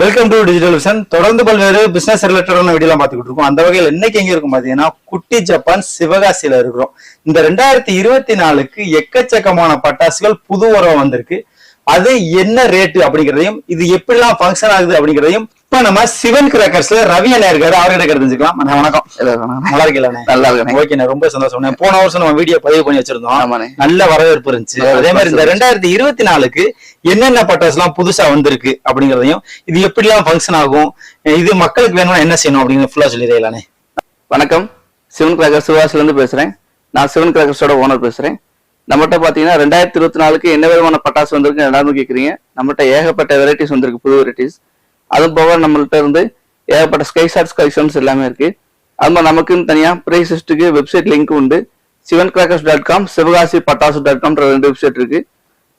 Welcome to digital vision தொடர்ந்து பல்வேறு business ரிலேட்டடான வீடியோலாம் பார்த்துக்கிட்டு இருக்கோம். அந்த வகையில் இன்னைக்கு எங்க இருக்கும் பாத்தீங்கன்னா குட்டி ஜப்பான் சிவகாசியில இருக்கிறோம். இந்த ரெண்டாயிரத்தி இருபத்தி நாலுக்கு எக்கச்சக்கமான பட்டாசுகள் புது உரம் வந்திருக்கு. அது என்ன ரேட்டு அப்படிங்கிறதையும் இது எப்படிலாம் ஃபங்க்ஷன் ஆகுது அப்படிங்கிறதையும் இப்ப நம்ம சிவன் கிராக்கர்ஸ்ல ரவி அண்ணா இருக்காரு. அவர்கிட்ட தெரிஞ்சுக்கலாம் வணக்கம். நல்லா இருக்கீங்களா நல்லா இருக்கேன். ஓகே ரொம்ப சந்தோஷம் போன வருஷம் நம்ம வீடியோ பதிவு பண்ணி வச்சிருந்தோம். நல்ல வரவேற்பு இருந்துச்சு. அதே மாதிரி இந்த. ரெண்டாயிரத்தி இருபத்தி நாலுக்கு என்னென்ன பட்டாசு எல்லாம் புதுசா வந்திருக்கு அப்படிங்கறதையும் இது எப்படிலாம் ஃபங்க்ஷன் ஆகும் இது மக்களுக்கு வேணும்னா என்ன செய்யணும் அப்படிங்கிற ஃபுல்லா சொல்லிடுறீங்களானே வணக்கம். சிவன் கிராக்கர் சிவாசில இருந்து பேசுறேன். நான் சிவன் கிராக்கர்ஸோட ஓனர் பேசுறேன். நம்மகிட்ட பாத்தீங்கன்னா ரெண்டாயிரத்தி இருபத்தி நாலுக்கு என்ன விதமான பட்டாசு வந்திருக்கு எல்லாரும் கேக்குறீங்க. நம்மகிட்ட ஏகப்பட்ட வெரைட்டிஸ் வந்திருக்கு புது வெரைட்டிஸ் அதுவும் போக நம்மள்கிட்ட இருந்து ஏகப்பட்ட ஸ்கை ஷாட் ஸ்கை ஷோன்ஸ் எல்லாமே இருக்கு. அது மாதிரி நமக்குன்னு தனியா பிரைஸ் லிஸ்ட்டுக்கு வெப்சைட் லிங்க் உண்டு. Sivan crackers dot com Sivakasi Pattasu dot காம்ன்ற ரெண்டு வெப்சைட் இருக்கு.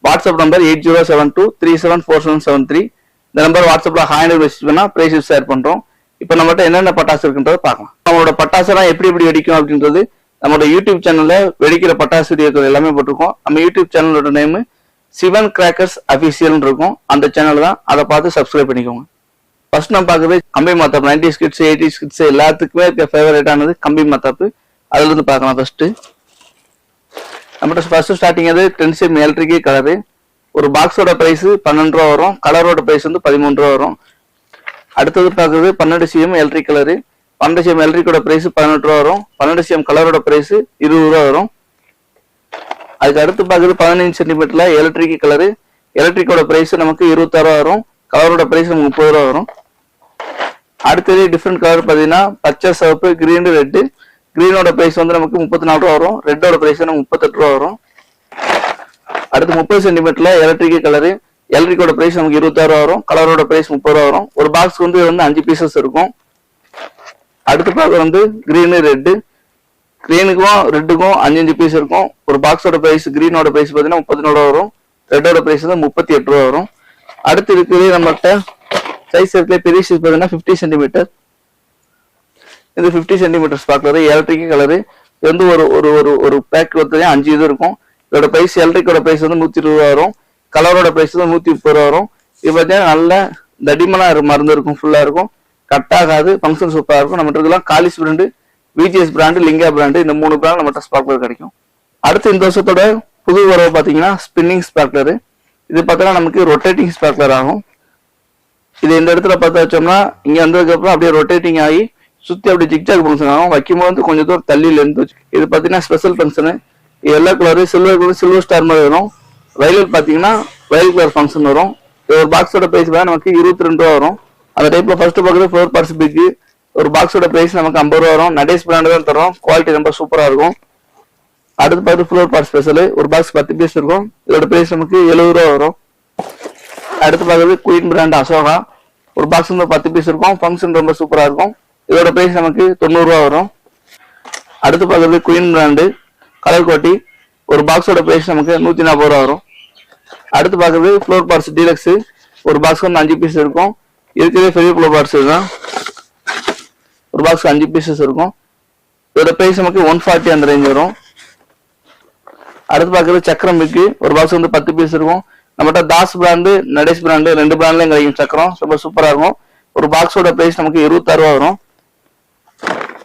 WhatsApp number eight zero seven two three seven four seven seven three இந்த நம்பர் வாட்ஸ்அப்ல ஹாய் மெசேஜ் பண்ணா பிரைஸ் ஷேர் பண்றோம். இப்போ நம்மகிட்ட என்னென்ன பட்டாசு இருக்குன்றதை பார்க்கலாம். நம்மளோட பட்டாசுலாம் எப்படி எப்படி வெடிக்கும் அப்படின்றது நம்மளோட யூடியூப் சேனல்ல வெடிக்கிற பட்டாசு வீடியோக்கள் எல்லாமே போட்டிருக்கோம். நம்ம யூடியூப் சேனலோட நேம் சிவன் கிராக்கர்ஸ் அபிஷியல் இருக்கும். அந்த சேனல் தான். அதை பார்த்து சப்ஸ்கிரைப் பண்ணிக்கோங்க. ஃபர்ஸ்ட் நம்ம பார்க்கறது கம்பி மத்தாப்பு நைன்டி கிட்ஸ் எயிட்டி கிட்ஸ் எல்லாத்துக்குமே இருக்க ஃபேவரட் ஆனது கம்பி மத்தாப்பு. அதுல இருந்து பார்க்கலாம் ஃபர்ஸ்ட் நம்மகிட்ட ஃபர்ஸ்ட் ஸ்டார்டிங் அது டென் சிம் கலரு. ஒரு பாக்ஸோட பிரைஸ் பன்னெண்டு ரூபா வரும். கலரோட பிரைஸ் வந்து பதிமூணு ரூபா வரும். அடுத்தது பார்க்குறது பன்னெண்டு சிஎம் எலக்ட்ரிக் கலரு. பன்னெண்டு சிஎம் எலக்ட்ரிக்கோட பிரைஸ் பதினெட்டு ரூபா வரும். பன்னெண்டு சிஎம் கலரோட பிரைஸ் இருபது ரூபா வரும். அதுக்கு அடுத்து பார்க்குறது பதினஞ்சு சென்டிமீட்டர்ல எலக்ட்ரிக் கலரு. எலக்ட்ரிக்கோட பிரைஸ் நமக்கு இருபத்தாறு ரூபா வரும். கலரோட பிரைஸ் நமக்கு முப்பது ரூபா வரும். அடுத்தது டிஃப்ரெண்ட் கலர் பார்த்தீங்கன்னா பச்சை சிவப்பு கிரீன் ரெட்டு கிரீனோட ப்ரைஸ் வந்து நமக்கு முப்பத்தி நாலு ரூபா வரும். ரெட்டோட ப்ரைஸ் நமக்கு முப்பத்தெட்டு ரூபா வரும். அடுத்து முப்பது சென்டிமீட்டர்ல எலக்ட்ரிக் கலரு எலக்ட்ரிக்கோட ப்ரைஸ் நமக்கு இருபத்தாறு ரூபா வரும். கலரோட ப்ரைஸ் முப்பது ரூபா வரும். ஒரு பாக்ஸ் வந்து வந்து அஞ்சு பீசஸ் இருக்கும். அடுத்து பார்க்க வந்து கிரீனு ரெட்டு கிரீனுக்கும் ரெட்டுக்கும் அஞ்சு அஞ்சு பீஸ் இருக்கும். ஒரு பாக்ஸோட ப்ரைஸ் கிரீனோட ப்ரைஸ் பார்த்தீங்கன்னா முப்பத்தி நாலு ரூபா வரும். ரெட்டோட ப்ரைஸ் வந்து முப்பத்தி எட்டு ரூபா வரும். அடுத்து இருக்குது நம்மகிட்ட சைஸ் இருக்குல்ல பெரிய சைஸ் பார்த்தீங்கன்னா ஃபிஃப்டி சென்டிமீட்டர் இது fifty centimetre sparkler electric colour இது வந்து ஒரு ஒரு ஒரு ஒரு பேக் வந்து அஞ்சு இது இருக்கும். இதோட பிரைஸ் எலக்ட்ரிக்கோட பிரைஸ் வந்து நூற்றி இருபது ரூபா வரும். கலரோட பிரைஸ் வந்து நூற்றி முப்பது ரூபா வரும். இது பார்த்தீங்கன்னா நல்ல தடிமனாக இருக்கும் மருந்து இருக்கும். ஃபுல்லாக இருக்கும். கட் ஆகாது. ஃபங்க்ஷன் சூப்பராக இருக்கும். நம்மகிட்ட இருக்கலாம் Kallis brand VGS brand Linga brand இந்த மூணு பிராண்ட் நம்மகிட்ட ஸ்பார்க்லர் கிடைக்கும். அடுத்து இந்த வருஷத்தோட புது வரவு பார்த்தீங்கன்னா ஸ்பின்னிங் ஸ்பார்க்லரு இது பார்த்தீங்கன்னா நமக்கு ரொட்டேட்டிங் ஸ்பார்க்லர் ஆகும். இது இந்த இடத்துல பார்த்து வச்சோம்னா இங்க வந்ததுக்கு அப்புறம் அப்படியே ரொட்டேட்டிங் ஆகி சுத்தி அப்படியே ஜிக்ஜாக் ஃபங்க்ஷன் ஆகும். வைக்கும்போது வந்து கொஞ்சம் தூரம் தள்ளி வச்சு. இது பார்த்தீங்கன்னா special function yellow colour silver colour silver star மாதிரி வரும். வயலட் பார்த்தீங்கன்னா வயல் கலர் ஃபங்க்ஷன் வரும். இது ஒரு பாக்ஸோட பிரைஸ் தான் நமக்கு இருபத்தி ரெண்டு ரூபா வரும். அந்த டைப்ல ஃபர்ஸ்ட் பார்க்குறது ஃபோர் பார்ட்ஸ் பிக்கு ஒரு பாக்ஸோட பிரைஸ் நமக்கு ஐம்பது ரூபா வரும். நடேஸ் பிராண்டு தான் தரும். குவாலிட்டி ரொம்ப சூப்பரா இருக்கும். அடுத்து பார்த்து ஃப்ளோர் பார்ட் ஸ்பெஷல் ஒரு பாக்ஸ் பத்து பீஸ் இருக்கும். இதோட பிரைஸ் நமக்கு எழுபது ரூபா வரும். அடுத்து பார்க்கறது குயின் பிராண்ட் அசோகா. ஒரு பாக்ஸ் வந்து பத்து பீஸ் இருக்கும். ஃபங்க்ஷன் ரொம்ப சூப்பரா இருக்கும். இதோட பிரைஸ் நமக்கு தொண்ணூறு ரூபா வரும். அடுத்து பார்க்கறது குயின் பிராண்டு கலர் கோட்டி. ஒரு பாக்ஸோட பிரைஸ் நமக்கு நூத்தி நாற்பது ரூபா வரும். அடுத்து பார்க்கறது ஃப்ளோர் பார்ட்ஸ் டீலக்ஸ் ஒரு பாக்ஸ் வந்து அஞ்சு பீஸ் இருக்கும். இருக்கிறதே பெரிய ஃப்ளோர் பார்ட்ஸ் தான். ஒரு பாக்ஸ் அஞ்சு பீசஸ் இருக்கும். இதோட பிரைஸ் நமக்கு ஒன் ஃபார்ட்டி அந்த ரேஞ்ச் வரும். அடுத்து பார்க்கறது சக்கரம் பிக்கு ஒரு பாக்ஸ் வந்து பத்து பீஸ் இருக்கும். நம்மகிட்ட தாஸ் பிராண்டு நடேஷ் பிராண்டு ரெண்டு பிராண்ட்லயும் கிடைக்கும் சக்கரம் ரொம்ப சூப்பரா இருக்கும். ஒரு பாக்ஸோட பிரைஸ் நமக்கு இருபத்தாறு ரூபா வரும்.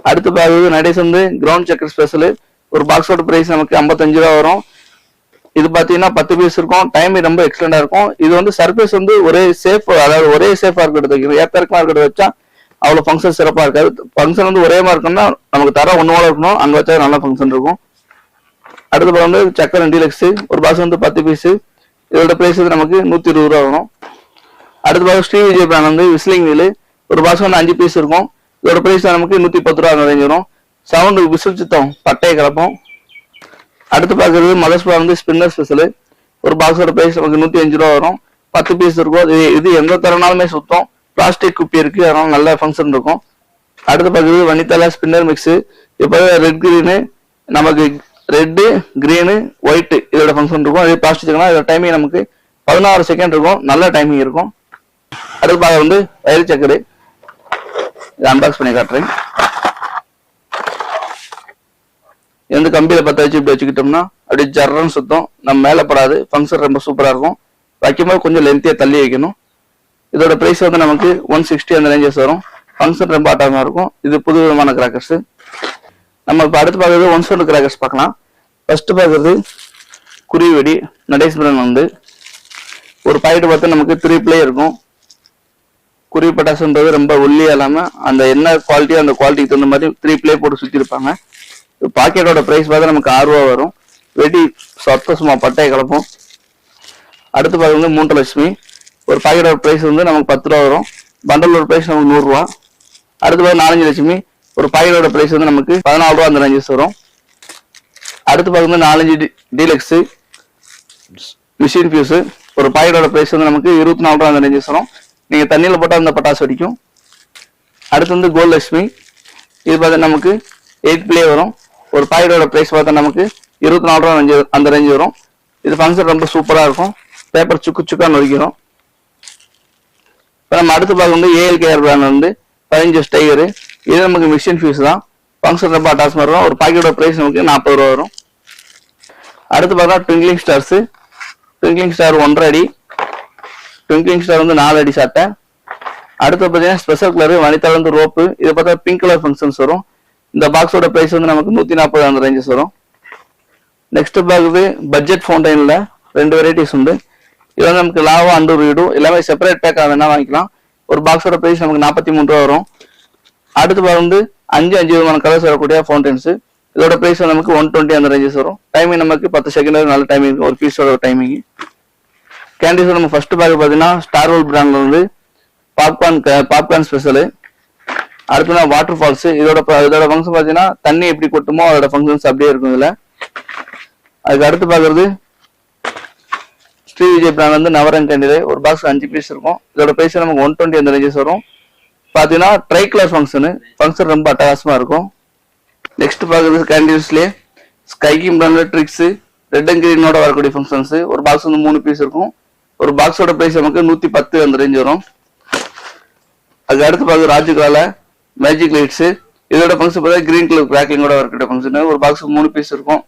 அடுத்து பார்க்கறது நடேஷ் வந்து கிரவுண்ட் சக்கர் ஸ்பெஷல் ஒரு பாக்ஸோட பிரைஸ் நமக்கு ஐம்பத்தஞ்சு ரூபா வரும். இது பாத்தீங்கன்னா பத்து பீஸ் இருக்கும். டைம் ரொம்ப எக்ஸலண்டா இருக்கும். இது வந்து சர்ஃபேஸ் வந்து ஒரே சேஃப் அதாவது ஒரே சேஃபா இருக்கிறது. ஏத்த இருக்கமா இருக்கிறத வச்சா அவ்வளவு ஃபங்க்ஷன் சிறப்பா இருக்காது. ஃபங்க்ஷன் வந்து ஒரே மாதிரி இருக்கும்னா நமக்கு தர ஒன்னோட இருக்கணும். அங்க வச்சா நல்ல ஃபங்க்ஷன் இருக்கும். அடுத்து பாருங்க வந்து சக்கரை டீலக்ஸ் ஒரு பாக்ஸ் வந்து பத்து பீஸ் இதோட பிரைஸ் வந்து நமக்கு நூத்தி இருபது ரூபா வரும். அடுத்து பாருங்க ஸ்ரீ விஜய் பிராண்ட் வந்து விஸ்லிங் வீல் ஒரு பாக்ஸ் வந்து அஞ்சு பீஸ் இருக்கும். இதோட பிரைஸ் நமக்கு நூத்தி பத்து ரூபா ரேஞ்ச் வரும். சவுண்டு விசில் சித்தம் பட்டையை கலப்போம். அடுத்து பார்க்குறது மதர்ஸ் பிராண்ட் வந்து ஸ்பின்னர் ஸ்பெஷல் ஒரு பாக்ஸோட பிரைஸ் நமக்கு நூத்தி அஞ்சு ரூபா வரும். பத்து பீஸ் இருக்கும். இது இது எந்த தரனாலுமே சுத்தம். பிளாஸ்டிக் குப்பி இருக்கு. அதனால நல்ல ஃபங்க்ஷன் இருக்கும். அடுத்து பார்க்கறது வனிதலா ஸ்பின்னர் மிக்ஸ் இப்போ ரெட் கிரீனு நமக்கு ரெட்டு கிரீனு ஒயிட் இதோட ஃபங்க்ஷன் இருக்கும். அதே பிளாஸ்டிக்னா இதோட டைமிங் நமக்கு பதினாறு செகண்ட் இருக்கும். நல்ல டைமிங் இருக்கும். அடுத்து வந்து வயல் செக்கரு. இதை அன்பாக்ஸ் பண்ணி காட்டுறேன். இது வந்து கம்பியில பத்த வச்சு இப்படி வச்சுக்கிட்டோம்னா அப்படியே ஜர்றன்னு சுத்தம். நம்ம மேலே படாது. ஃபங்க்ஷன் ரொம்ப சூப்பரா இருக்கும். வைக்கும்போது கொஞ்சம் லென்த்தியா தள்ளி வைக்கணும். இதோட பிரைஸ் வந்து நமக்கு ஒன் சிக்ஸ்டி அந்த ரேஞ்சஸ் வரும். ஃபங்க்ஷன் ரொம்ப அட்டாகமாக இருக்கும். இது புது விதமான கிராக்கர்ஸ் நம்ம இப்போ அடுத்து பார்க்கறது ஒன் சோல்டு கிராக்கர்ஸ் பார்க்கலாம். ஃபர்ஸ்ட் பார்க்குறது குருவி வெடி நடேஷ் வந்து ஒரு பாக்கெட் பார்த்தா நமக்கு த்ரீ ப்ளே இருக்கும். குருவி பட்டாசுன்றது ரொம்ப ஒல்லியா இல்லாம அந்த என்ன குவாலிட்டியோ அந்த குவாலிட்டிக்கு தகுந்த மாதிரி த்ரீ ப்ளே போட்டு சுத்தி இருப்பாங்க பாக்கெட்டோட பிரைஸ் பார்த்தா நமக்கு ஆறு ரூபா வரும். வெடி சொத்த சும்மா பட்டையை கலப்போம். அடுத்து பார்க்குறது மூன்று லட்சுமி ஒரு பாக்கெட்டோட பிரைஸ் வந்து நமக்கு பத்து ரூபா வரும். பண்டலோட பிரைஸ் நமக்கு நூறுரூவா அடுத்து பார்த்து நாலஞ்சு லட்சுமி. ஒரு பாக்கெட்டோட பிரைஸ் வந்து நமக்கு பதினாலு ரூபா அந்த ரேஞ்சஸ் வரும். அடுத்து பார்க்கும்போது நாலஞ்சு டீலக்ஸு மிஷின் ஃபியூஸு ஒரு பாக்கெட்டோட பிரைஸ் வந்து நமக்கு இருபத்தி நாலு ரூபா அந்த ரேஞ்சஸ் வரும். நீங்கள் தண்ணியில் போட்டால் அந்த பட்டாசு வெடிக்கும். அடுத்து வந்து கோல்ட் லட்சுமி இது பார்த்தா நமக்கு எயிட் பிளே வரும். ஒரு பாக்கெட்டோட பிரைஸ் பார்த்தா நமக்கு இருபத்தி நாலு ரூபா ரேஞ்சு அந்த ரேஞ்ச் வரும். இது ஃபங்க்ஷன் ரொம்ப சூப்பராக இருக்கும். பேப்பர் சுக்கு சுக்கா நொடிக்கிறோம் இப்போ நம்ம அடுத்து பார்க்க வந்து ஏஎல்கேஆர் பிராண்ட் வந்து பதினஞ்சு ஸ்டைகரு இது நமக்கு மிஷின் ஃபீஸ் தான். ஃபங்க்ஷன் ரொம்ப அட்டாச் வரும். ஒரு பாக்கெட்டோட ப்ரைஸ் நமக்கு நாற்பது ரூபா வரும். அடுத்து பார்த்தா ட்விங்க்லிங் ஸ்டார்ஸு ட்விங்க்லிங் ஸ்டார் ஒன்றரை அடி. ட்விங்க்லிங் ஸ்டார் வந்து நாலு அடி சாட்டை. அடுத்து பார்த்தீங்கன்னா ஸ்பெஷல் கலர் வனிதால வந்து ரோப்பு. இதை பார்த்தா பிங்க் கலர் ஃபங்க்ஷன்ஸ் வரும். இந்த பாக்ஸோட ப்ரைஸ் வந்து நமக்கு நூற்றி நாற்பது அந்த ரேஞ்சஸ் வரும். நெக்ஸ்ட் பார்க்குது பட்ஜெட் ஃபவுண்டைனில் ரெண்டு வெரைட்டிஸ் உண்டு. இது வந்து நமக்கு லாவா அண்டூர் வீடு. எல்லாமே செப்பரேட் பேக்காக வேணால் வாங்கிக்கலாம். ஒரு பாக்ஸோட ப்ரைஸ் நமக்கு நாற்பத்தி மூணு ரூபா வரும். அடுத்து வந்து அஞ்சு அஞ்சு விதமான கலர்ஸ் வரக்கூடிய ஃபவுண்டன்ஸ் இதோட ப்ரைஸ் நமக்கு ஒன் டுவெண்ட்டி அந்த ரேஞ்சஸ் வரும். டைமிங் நமக்கு பத்து செகண்ட் நல்ல டைமிங் ஒரு பீஸோட டைமிங் கேண்டீஸோட நம்ம ஃபர்ஸ்ட் பேக் பார்த்தீங்கன்னா ஸ்டார் ரோல் பிராண்ட்ல வந்து பாப்கார்ன் பாப்கார்ன் ஸ்பெஷலு அடுத்து வாட்டர் ஃபால்ஸ் இதோட ப- இதோட ஃபங்க்ஷன் பார்த்தீங்கன்னா தண்ணி எப்படி கொட்டுமோ அதோட ஃபங்க்ஷன்ஸ் அப்படியே இருக்கும் இதில். அதுக்கு அடுத்து பார்க்கறது ஸ்ரீ விஜய் பிராண்ட் வந்து நவரங் கேண்டில் ஒரு பாக்ஸ் அஞ்சு பீஸ் இருக்கும். இதோட பிரைஸ் நமக்கு ஒன் டுவெண்ட்டி அந்த ரேஞ்சஸ் வரும். பார்த்தீங்கன்னா ட்ரை கலர் ஃபங்க்ஷனு ஃபங்க்ஷன் ரொம்ப அட்டகாசமாக இருக்கும். நெக்ஸ்ட் பார்க்குறது கேண்டில்ஸ்லேயே ஸ்கைக்கிங் பிராண்டில் ட்ரிக்ஸு ரெட் அண்ட் கிரீனோட வரக்கூடிய ஃபங்க்ஷன்ஸ் ஒரு பாக்ஸ் வந்து மூணு பீஸ் இருக்கும். ஒரு பாக்ஸோட பிரைஸ் நமக்கு நூற்றி பத்து அந்த ரேஞ்ச் வரும். அதுக்கு அடுத்து பார்க்குறது ராஜுகால மேஜிக் லைட்ஸு இதோட ஃபங்க்ஷன் பார்த்தா கிரீன் கலர் கிராக்கிங்கோட வரக்கூடிய ஃபங்க்ஷன் ஒரு பாக்ஸ் மூணு பீஸ் இருக்கும்.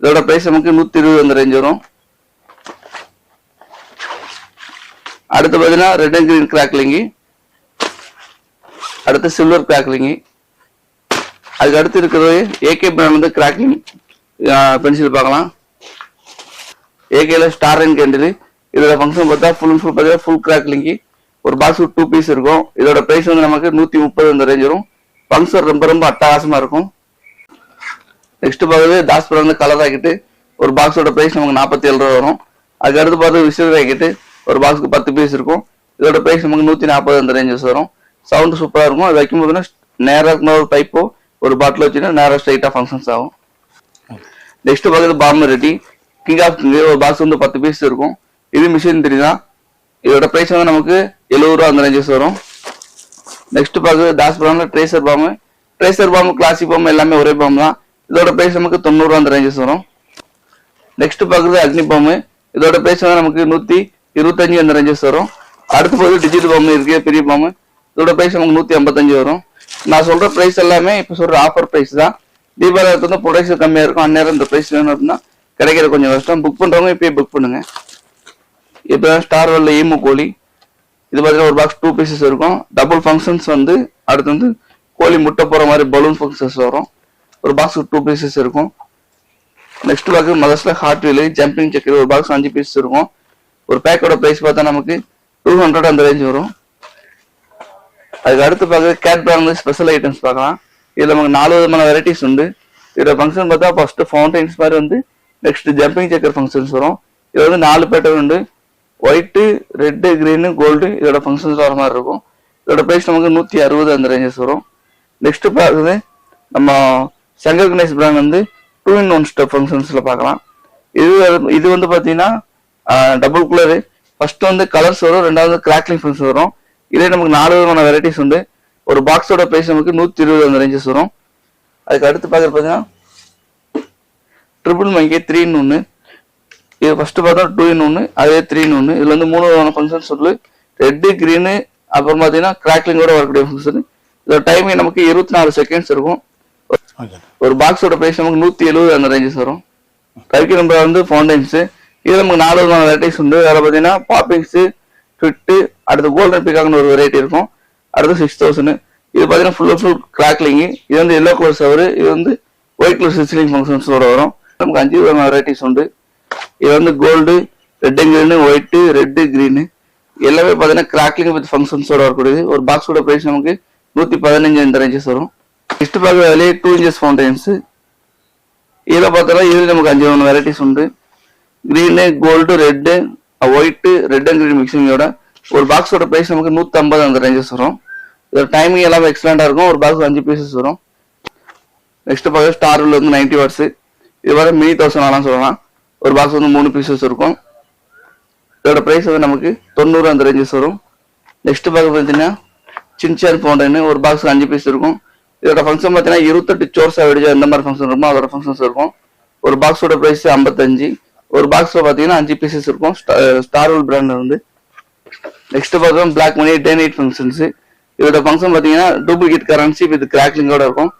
இதோட பிரைஸ் நமக்கு நூற்றி இருபது அந்த ரேஞ்ச் வரும். அடுத்து பார்த்தீங்கன்னா ரெட் அண்ட் கிரீன் கிராக்லிங்கு அடுத்து சில்வர் கிராக்லிங்கு அதுக்கு அடுத்து இருக்கிறது ஏகே பிராண்ட் வந்து கிராக்லிங் பென்சில் பார்க்கலாம். ஏகேல ஸ்டார் அண்ட் கேண்டில் இதோட ஃபங்க்ஷன் பார்த்தா ஃபுல் அண்ட் ஃபுல் பார்த்தீங்கன்னா ஃபுல் கிராக்லிங்கு ஒரு பாக்ஸ் டூ பீஸ் இருக்கும். இதோட ப்ரைஸ் வந்து நமக்கு நூற்றி முப்பது அந்த ரேஞ்ச் வரும். ஃபங்க்ஷன் ரொம்ப ரொம்ப அட்டகாசமாக இருக்கும். நெக்ஸ்ட் பார்க்குறது தாஸ் வந்து கலர் ஆக்கிட்டு ஒரு பாக்ஸோட ப்ரைஸ் நமக்கு நாற்பத்தி ஏழு ரூபா வரும். அதுக்கு அடுத்து பார்த்து விசில் ஆக்கிட்டு ஒரு பாக்ஸ்க்கு பத்து பீஸ் இருக்கும். இதோட பிரைஸ் நமக்கு நூற்றி நாற்பது அந்த ரேஞ்சஸ் வரும். சவுண்ட் சூப்பராக இருக்கும். அது வைக்கும் போதுன்னா நேராக ஒரு பைப்போ ஒரு பாட்டில் வச்சுன்னா நேராக ஸ்ட்ரைட்டாக ஃபங்க்ஷன்ஸ் ஆகும். நெக்ஸ்ட் பார்க்குறது பாம்பு ரெட்டி கிங் ஆஃப் கிங் ஒரு பாக்ஸ் வந்து பத்து பீஸ் இருக்கும். இது மிஷின் த்ரீ தான். இதோட பிரைஸ் வந்து நமக்கு எழுபது ரூபா அந்த ரேஞ்சஸ் வரும். நெக்ஸ்ட் பார்க்குறது தாஸ் பிராண்ட்ல tracer bomb tracer bomb classic bomb எல்லாமே ஒரே பாம்பு தான். இதோட பிரைஸ் நமக்கு தொண்ணூறு அந்த ரேஞ்சஸ் வரும். நெக்ஸ்ட் பார்க்குறது அக்னி பாம்பு இதோட பிரைஸ் வந்து நமக்கு நூற்றி இருபத்தஞ்சு அந்த ரேஞ்சஸ் வரும். அடுத்து போது டிஜிட்டல் பாம்பு இருக்கு பெரிய பாம்பு இதோட பிரைஸ் நமக்கு நூற்றி ஐம்பத்தஞ்சு வரும். நான் சொல்ற பிரைஸ் எல்லாமே இப்போ சொல்ற ஆஃபர் பிரைஸ் தான். தீபாவளி வந்து ப்ரொடக்ஷன் கம்மியாக இருக்கும். அந்நேரம் இந்த பிரைஸ் வேணும் அப்படின்னா கிடைக்கிற கொஞ்சம் கஷ்டம். புக் பண்ணுறவங்க இப்பயே புக் பண்ணுங்க. இப்போ ஸ்டார் வரல ஈமு கோழி. இது பார்த்தீங்கன்னா ஒரு பாக்ஸ் டூ பீசஸ் இருக்கும். டபுள் ஃபங்க்ஷன்ஸ் வந்து அடுத்து வந்து கோழி முட்டை போகிற மாதிரி பலூன் ஃபங்க்ஷன்ஸ் வரும். ஒரு பாக்ஸ் டூ பீசஸ் இருக்கும். நெக்ஸ்ட் பாக்ஸ் மதர்ஸ்ல ஹார்ட் வீல் ஜம்பிங் செக்கர் ஒரு பாக்ஸ் அஞ்சு பீஸ் இருக்கும். ஒரு பேக்கோட பிரைஸ் பார்த்தா நமக்கு டூ ஹண்ட்ரட் அந்த ரேஞ்ச் வரும். அதுக்கு அடுத்து பார்க்க கேட் பிராண்ட் ஸ்பெஷல் ஐட்டம்ஸ் பார்க்கலாம். இதில் நமக்கு நாலு விதமான வெரைட்டிஸ் உண்டு. இதோட ஃபங்க்ஷன் பார்த்தா ஃபர்ஸ்ட் ஃபவுண்டைன்ஸ் மாதிரி வந்து நெக்ஸ்ட் ஜம்பிங் செக்கர் ஃபங்க்ஷன்ஸ் வரும். இது வந்து நாலு பேட்டர்ன் உண்டு. ஒயிட்டு ரெட்டு கிரீனு கோல்டு இதோட ஃபங்க்ஷன்ஸ் வர மாதிரி இருக்கும். இதோட பிரைஸ் நமக்கு நூற்றி அறுபது அந்த ரேஞ்சஸ் வரும். நெக்ஸ்ட் பார்க்குறது நம்ம சங்கர் கணேஷ் பிராண்ட் வந்து டூ இன் ஒன் ஸ்டெப் ஃபங்க்ஷன்ஸில் பார்க்கலாம். இது இது வந்து பார்த்தீங்கன்னா டபுள் குலரு ஃபர்ஸ்ட் வந்து கலர்ஸ் வரும் ரெண்டாவது கிராக்லிங் ஃபங்க்ஷன் வரும். இதே நமக்கு நாலு விதமான வெரைட்டிஸ் உண்டு. ஒரு பாக்ஸோட பிரைஸ் நமக்கு நூற்றி இருபது அந்த ரேஞ்சஸ் வரும். அதுக்கு அடுத்து பார்க்குறது பார்த்தீங்கன்னா ட்ரிபிள் மங்கி த்ரீ இன் ஒன்று இது ஃபர்ஸ்ட் பார்த்தா டூ இன் ஒன்று அதே த்ரீ இன் ஒன்று இதுல வந்து மூணு விதமான ஃபங்க்ஷன் சொல்லு. ரெட்டு க்ரீனு அப்புறம் பார்த்தீங்கன்னா கிராக்லிங்கோட வரக்கூடிய ஃபங்க்ஷன் இதோட டைமிங் நமக்கு இருபத்தி நாலு செகண்ட்ஸ் இருக்கும். ஒரு பாக்ஸோட பிரைஸ் நமக்கு நூற்றி எழுபது அந்த ரேஞ்சஸ் வரும். கல்கி நம்பர் வந்து ஃபவுண்டைன்ஸு இது நமக்கு நாலு விதமான வெரைட்டிஸ் உண்டு. அதில் பார்த்தீங்கன்னா பாப்பிங்ஸு ஃபிட்டு அடுத்து கோல்டன் பிகாக்னு ஒரு வெரைட்டி இருக்கும். அடுத்து சிக்ஸ் தௌசண்ட் இது பார்த்தீங்கன்னா ஃபுல் ஃபுல் கிராக்லிங்கு இது வந்து எல்லோ கலர் சவர் இது வந்து ஒயிட் கலர் சிஸ்லிங் ஃபங்க்ஷன்ஸோட வரும். நமக்கு அஞ்சு விதமான வெரைட்டிஸ் உண்டு. இது வந்து gold red green white red green எல்லாமே பார்த்தீங்கன்னா கிராக்லிங் வித் ஃபங்க்ஷன்ஸோட வரக்கூடியது. ஒரு பாக்ஸோட ப்ரைஸ் நமக்கு நூற்றி பதினஞ்சு இந்த ரேஞ்சஸ் வரும். நெக்ஸ்ட் பார்க்குறதுலே டூ இன்ச்சஸ் ஃபவுண்டன்ஸு இதில் பார்த்தோம்னா இதில் நமக்கு அஞ்சு மூணு வெரைட்டிஸ் உண்டு. Green gold red white red and green மிக்சிங்கோட ஒரு பாக்ஸோட ப்ரைஸ் நமக்கு நூற்றம்பது அந்த ரேஞ்சஸ் வரும். இதோட டைமிங் எல்லாமே எக்ஸலண்டாக இருக்கும். ஒரு பாக்ஸ் அஞ்சு பீசஸ் வரும். நெக்ஸ்ட் பார்க்க ஸ்டார் வந்து நைன்டி வாட்ஸு இது வர மினி தௌசண்ட் ஆலாம் சொல்லலாம். ஒரு பாக்ஸ் வந்து மூணு பீசஸ் இருக்கும். இதோட ப்ரைஸ் வந்து நமக்கு தொண்ணூறு அந்த ரேஞ்சஸ் வரும். நெக்ஸ்ட் பார்க்க பார்த்தீங்கன்னா சின்சேர் ஃபவுண்டைனு ஒரு பாக்ஸ் அஞ்சு பீஸ் இருக்கும். இதோட ஃபங்க்ஷன் பார்த்தீங்கன்னா இருபத்தெட்டு சோர்ஸாக வெடிச்சா எந்த மாதிரி ஃபங்க்ஷன் இருக்குமோ அதோட ஃபங்க்ஷன்ஸ் இருக்கும். ஒரு பாக்ஸோட ப்ரைஸ் ஐம்பத்தஞ்சு. ஒரு பாக்ஸில் பார்த்தீங்கன்னா அஞ்சு பீசஸ் இருக்கும். ஸ்டார்வல் பிராண்ட் வந்து நெக்ஸ்ட் பார்த்தோம் black money day night functions இதோட ஃபங்க்ஷன் பார்த்தீங்கன்னா டூப்ளிகேட் கரன்சி வித் கிராக்லிங்கோட இருக்கும்.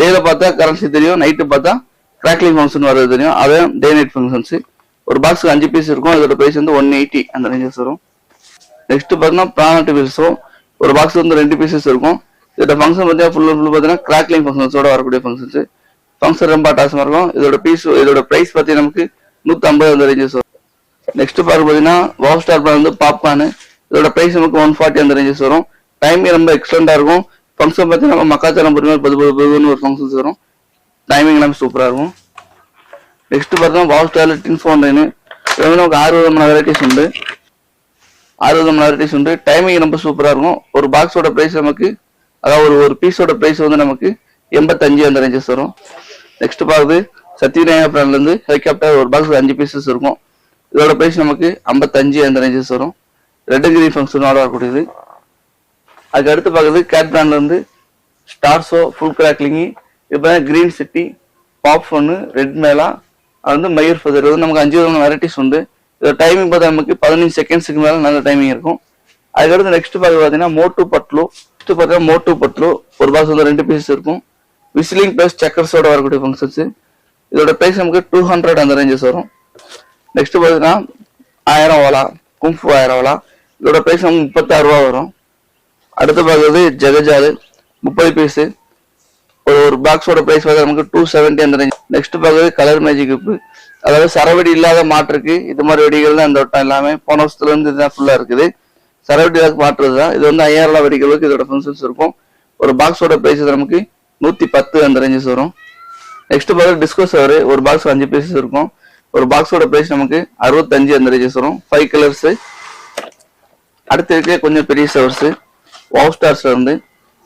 டேல பார்த்தா கரன்சி தெரியும் நைட்டு பார்த்தா கிராக்லிங் ஃபங்க்ஷன் வர்றது தெரியும். அதே டே நைட் ஃபங்க்ஷன்ஸ் ஒரு பாக்ஸுக்கு அஞ்சு பீஸ் இருக்கும் இதோட ப்ரைஸ் வந்து ஒன் எயிட்டி அந்த ரேஞ்சஸ் வரும். நெக்ஸ்ட் பார்த்தீங்கன்னா பிளானட் வீல்ஸோ ஒரு பாக்ஸ் வந்து ரெண்டு பீசஸ் இருக்கும். இதோட ஃபங்க்ஷன் பார்த்தீங்கன்னா ஃபுல் ஃபுல் பார்த்தீங்கன்னா கிராக்லிங் ஃபங்க்ஷன்ஸோட வரக்கூடிய ஃபங்க்ஷன்ஸ் ஃபங்க்ஷன் ரொம்ப அட்டாசமாக இருக்கும். இதோட பீஸ் இதோட ப்ரைஸ் பார்த்தீங்கன்னா நமக்கு நூற்றம்பது அந்த ரேஞ்சஸ் வரும் நெக்ஸ்ட் பார்க்க பார்த்தீங்கன்னா வாவ் ஸ்டார் பிராண்ட் வந்து பாப்கார்னு இதோட ப்ரைஸ் நமக்கு ஒன் ஃபார்ட்டி அந்த ரேஞ்சஸ் வரும் டைமிங் ரொம்ப எக்ஸலண்டாக இருக்கும். ஃபங்க்ஷன் பார்த்தீங்கன்னா நம்ம மக்காச்சலம் பொறுமையாக பது பது பதுன்னு ஒரு ஃபங்க்ஷன்ஸ் வரும் டைமிங் எல்லாமே சூப்பராக இருக்கும். நெக்ஸ்ட் பார்த்தீங்கன்னா வாவ் ஸ்டார் டின் ஃபோன்லைனு இது வந்து நமக்கு ஆறு விதமான வெரைட்டிஸ் உண்டு. ஆறு விதமான வெரைட்டிஸ் உண்டு. டைமிங் ரொம்ப சூப்பராக இருக்கும். ஒரு பாக்ஸோட ப்ரைஸ் நமக்கு அதாவது ஒரு ஒரு பீஸோட ப்ரைஸ் வந்து நமக்கு எண்பத்தஞ்சு அந்த ரேஞ்சஸ் வரும் நெக்ஸ்ட் பார்க்குது சத்யநாராயண பிராண்ட்லேருந்து ஹெலிகாப்டர் ஒரு பாக்ஸ் அஞ்சு பீசஸ் இருக்கும். இதோட ப்ரைஸ் நமக்கு ஐம்பத்தஞ்சு அந்த ரேஞ்சஸ் வரும். ரெட் கிரீன் ஃபங்க்ஷனோட வரக்கூடியது. அதுக்கு அடுத்து பார்க்குறது கேட் பிராண்ட்லேருந்து ஸ்டார்ஸோ ஃபுல் கிராக்லிங்கி இப்போ கிரீன் சிட்டி பாப் ஃபோனு ரெட் மேலா அது வந்து மயூர் ஃபதர் வந்து நமக்கு அஞ்சு விதமான வெரைட்டிஸ் உண்டு. இதோட டைமிங் பார்த்தா நமக்கு பதினஞ்சு செகண்ட்ஸுக்கு மேலே நல்ல டைமிங் இருக்கும். அதுக்கடுத்து நெக்ஸ்ட் பார்க்க பார்த்தீங்கன்னா மோட்டு பட்லு நெக்ஸ்ட் பார்த்தீங்கன்னா மோட்டு பட்லு ஒரு பாக்ஸ் வந்து ரெண்டு பீசஸ் இருக்கும். விசிலிங் ப்ளஸ் செக்கர்ஸோட வரக்கூடிய ஃபங்க்ஷன்ஸ் இதோட ப்ரைஸ் நமக்கு டூ ஹண்ட்ரட் அந்த ரேஞ்சஸ் வரும். நெக்ஸ்ட் பார்த்தீங்கன்னா ஆயிரம் ஓலா கும்ஃபு ஆயிரம் ஓலா இதோட ப்ரைஸ் நமக்கு முப்பத்தாறு ரூபா வரும். அடுத்து பார்க்குறது ஜெகஜாலு முப்பது பீஸு ஒரு ஒரு பாக்ஸோட ப்ரைஸ் பார்த்தா நமக்கு டூ செவன்ட்டி அந்த ரேஞ்ச் நெக்ஸ்ட் பார்க்குறது கலர் மேஜிக் உப்பு அதாவது சரவெடி இல்லாத மாற்றுக்கு இது மாதிரி வெடிகள் தான் இந்த வட்டம் எல்லாமே. போன வருஷத்துல இருந்து இதுதான் ஃபுல்லாக இருக்குது. சரவெடி இல்லாத மாற்றுறது தான் இது வந்து ஐயாயிரம் ரூபாய் வெடிகளுக்கு இதோட ஃபங்க்ஷன்ஸ் இருக்கும். ஒரு பாக்ஸோட ப்ரைஸ் நமக்கு நூற்றி பத்து அந்த ரேஞ்சஸ் வரும். நெக்ஸ்ட் பார்க்குறது டிஸ்கோஸ் சவர் ஒரு பாக்ஸ் அஞ்சு பீசஸ் இருக்கும். ஒரு பாக்ஸோட ப்ரைஸ் நமக்கு அறுபத்தஞ்சு அந்த ரேஞ்சஸ் வரும். ஃபைவ் கலர்ஸு அடுத்து இருக்க கொஞ்சம் பெரிய சவர்ஸ் வாவ் ஸ்டார்ஸ்ல இருந்து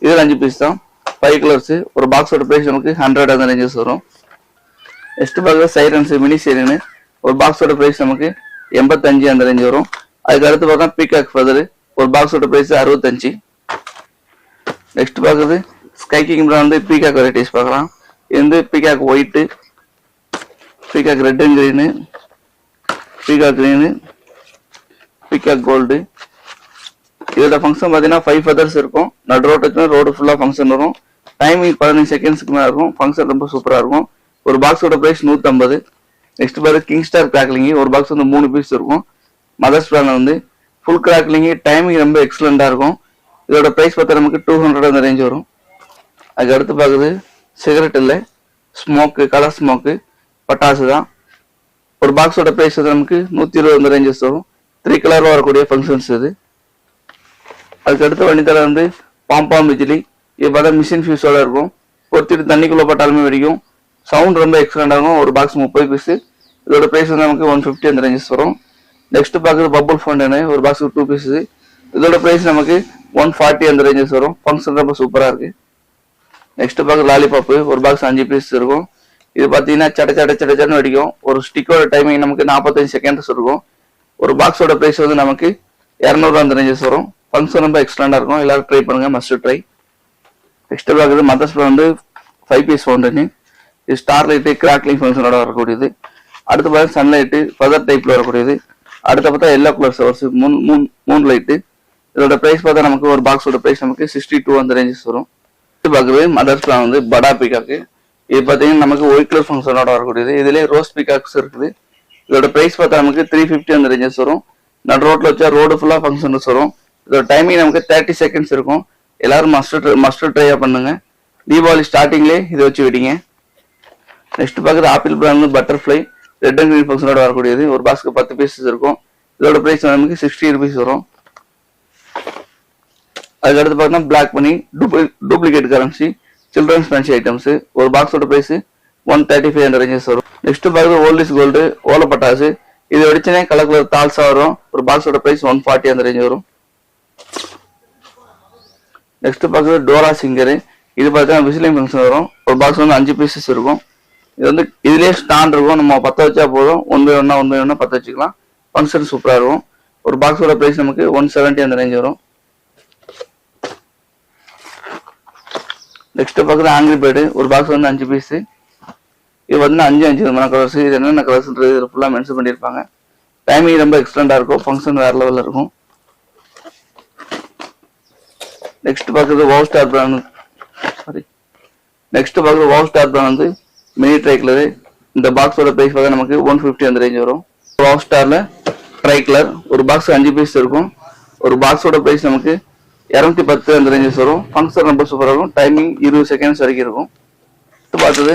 இதில் அஞ்சு பீஸ் தான். ஃபைவ் கலர்ஸ் ஒரு பாக்ஸோட ப்ரைஸ் நமக்கு ஹண்ட்ரட் அந்த ரேஞ்சஸ் வரும். நெக்ஸ்ட் பார்க்குற சைரன்ஸ் மினி சைரனு ஒரு பாக்ஸோட ப்ரைஸ் நமக்கு எண்பத்தஞ்சு அந்த ரேஞ்ச் வரும். அதுக்கு அடுத்து பார்த்தா பீகாக் ஃபெதர் ஒரு பாக்ஸோட ப்ரைஸ் அறுபத்தஞ்சு. நெக்ஸ்ட் பார்க்குறது ஸ்கை கிங் வந்து பீகாக் வெரைட்டிஸ் பார்க்கலாம். இது வந்து peacock white peacock red and green peacock green peacock gold இதோட ஃபங்க்ஷன் பார்த்தீங்கன்னா ஃபைவ் ஃபெதர்ஸ் இருக்கும். நடு ரோட்டுக்கு ரோடு ஃபுல்லாக ஃபங்க்ஷன் வரும். டைமிங் பதினஞ்சு செகண்ட்ஸ்க்கு மேலே இருக்கும். ஃபங்க்ஷன் ரொம்ப சூப்பராக இருக்கும். ஒரு பாக்ஸோட ப்ரைஸ் நூற்றம்பது நெக்ஸ்ட் பார்த்து கிங் ஸ்டார் கிராக்லிங்கு ஒரு பாக்ஸ் வந்து மூணு பீஸ் இருக்கும். மதர்ஸ் பிளான் வந்து ஃபுல் கிராக்லிங்கு டைமிங் ரொம்ப எக்ஸலண்ட்டாக இருக்கும். இதோட ப்ரைஸ் பார்த்தா நமக்கு டூ ஹண்ட்ரட் அந்த ரேஞ்ச் வரும். அதுக்கு அடுத்து பார்க்குறது சிகரெட் இல்லை. ஸ்மோக்கு கலர் ஸ்மோக்கு பட்டாசு தான். ஒரு பாக்ஸோட ப்ரைஸ் வந்து நமக்கு நூற்றி இருபது வந்து ரேஞ்சஸ் வரும். த்ரீ கலரில் வரக்கூடிய ஃபங்க்ஷன்ஸ் இது. அதுக்கு அடுத்த வண்டித்தலை வந்து பாம்பாம் பிஜிலி இது பார்த்தா மிஷின் ஃபியூஸோட இருக்கும். பொறுத்திட்டு தண்ணிக்குள்ளே போட்டாலுமே வெடிக்கும். சவுண்ட் ரொம்ப எக்ஸலண்ட் ஆகும் ஒரு பாக்ஸ் முப்பது பீஸு இதோட ப்ரைஸ் வந்து நமக்கு ஒன் ஃபிஃப்டி அந்த ரேஞ்சஸ் வரும். நெக்ஸ்ட் பார்க்குறது பபுள் ஃபவுண்டனு ஒரு பாக்ஸுக்கு டூ பீஸு இதோட ப்ரைஸ் நமக்கு ஒன் ஃபார்ட்டி அந்த ரேஞ்சஸ் வரும். ஃபங்க்ஷன் ரொம்ப சூப்பராக இருக்குது நெக்ஸ்ட் பார்க்க லாலிபாப்பு ஒரு பாக்ஸ் அஞ்சு பீஸ் இருக்கும். இது பார்த்தீங்கன்னா சட சட சட சடன்னு வெடிக்கும். ஒரு ஸ்டிக்கோட டைமிங் நமக்கு நாற்பத்தஞ்சு செகண்ட்ஸ் இருக்கும். ஒரு பாக்ஸோட ப்ரைஸ் வந்து நமக்கு இரநூறுவா அந்த ரேஞ்சஸ் வரும். ஃபங்க்ஷன் ரொம்ப எக்ஸ்ட்ராண்டாக இருக்கும். எல்லாரும் ட்ரை பண்ணுங்க மஸ்ட் ட்ரை நெக்ஸ்ட் பார்க்குறது மதர்ஸ் வந்து ஃபைவ் பீஸ் ஃபவுண்டனு இது ஸ்டார் லைட்டு கிராக்லிங் ஃபங்க்ஷனோட வரக்கூடியது. அடுத்து பார்த்தா சன்லைட்டு ஃபதர் டைப்பில் வரக்கூடியது. அடுத்து பார்த்தா எல்லோ கலர் சவர்ஸ் மூணு மூணு மூணு லைட்டு இதோட ப்ரைஸ் பார்த்தா நமக்கு ஒரு பாக்ஸோட ப்ரைஸ் நமக்கு சிக்ஸ்டி டூ அந்த ரேஞ்சஸ் வரும். பார்க்குறது மதர்ஸ் வந்து படா பிகாக்கு இது பார்த்தீங்கன்னா நமக்கு ஒயிட் கலர் ஃபங்க்ஷனோட வரக்கூடியது. இதுலேயே ரோஸ் பிகாக்ஸ் இருக்குது. இதோட ப்ரைஸ் பார்த்தா நமக்கு த்ரீ ஃபிஃப்டி அந்த ரேஞ்சஸ் வரும். நடு ரோட்டில் வச்சா ரோடு ஃபுல்லாக ஃபங்க்ஷன்ஸ் வரும். இதோட டைமிங் நமக்கு தேர்ட்டி செகண்ட்ஸ் இருக்கும். எல்லாரும் மஸ்டர் மஸ்டர் ட்ரையாக பண்ணுங்க. தீபாவளி ஸ்டார்டிங்லேயே இதை வச்சு விடிங்க. நெக்ஸ்ட் பார்க்குறது Apple brand butterfly red and green ஃபங்க்ஷனோட வரக்கூடியது. ஒரு பாஸ்க்கு பத்து பீசஸ் இருக்கும். இதோட ப்ரைஸ் நமக்கு சிக்ஸ்டி ருபீஸ் வரும். அதுக்கடுத்து பார்த்தீங்கன்னா பிளாக் பண்ணி duplicate currency children's fancy items ஒரு பாக்ஸோட price one thirty five hundred ranges வரும். நெக்ஸ்ட் பார்க்குறது ஓல்ட் இஸ் கோல்டு ஓலை பட்டாசு. இது வெடிச்சனே கலர் கலர் தால்ஸாக வரும். ஒரு பாக்ஸோட ப்ரைஸ் ஒன் ஃபார்ட்டி அந்த ரேஞ்ச் வரும். நெக்ஸ்ட் பார்க்குறது டோரா சிங்கர் இது பார்த்தீங்கன்னா விசிலிங் ஃபங்க்ஷன் வரும். ஒரு பாக்ஸ் வந்து அஞ்சு பீசஸ் இருக்கும். இது வந்து இதுலேயே ஸ்டாண்ட் இருக்கும். நம்ம பற்ற வச்சா போதும். ஒன் பை ஒன்னா ஒன் பை ஒன்னா பற்ற வச்சுக்கலாம். ஃபங்க்ஷன் சூப்பராக இருக்கும். ஒரு பாக்ஸோட ப்ரைஸ் நமக்கு ஒன் செவன்ட்டி அந்த ரேஞ்ச் வரும். நெக்ஸ்ட் பார்க்குறது ஆங்கிரி பேர்டு ஒரு பாக்ஸ் வந்து அஞ்சு பீஸு இது வந்து அஞ்சு அஞ்சு விதமான கலர்ஸ் இது என்னென்ன கலர்ஸ்ன்றது இது ஃபுல்லாக மென்ஷன் பண்ணியிருப்பாங்க. டைமிங் ரொம்ப எக்ஸ்டெண்டாக இருக்கும். ஃபங்க்ஷன் வேறு லெவலில் இருக்கும். நெக்ஸ்ட் பார்க்குறது wow star brand sorry next பார்க்குறது வாவ் ஸ்டார் பிராண்ட் வந்து மினி ட்ரைக்லரு இந்த பாக்ஸோட ப்ரைஸ் பார்த்தா நமக்கு ஒன் ஃபிஃப்டி அந்த ரேஞ்ச் வரும். வாவ் ஸ்டாரில் ட்ரை கலர் ஒரு பாக்ஸ் அஞ்சு பீஸ் இருக்கும். ஒரு பாக்ஸோட ப்ரைஸ் நமக்கு இரநூத்தி பத்து அந்த ரேஞ்சஸ் வரும். ஃபங்க்ஷன் ரொம்ப சூப்பராக இருக்கும். டைமிங் இருபது செகண்ட்ஸ் வரைக்கும் இருக்கும். அடுத்து பார்த்தது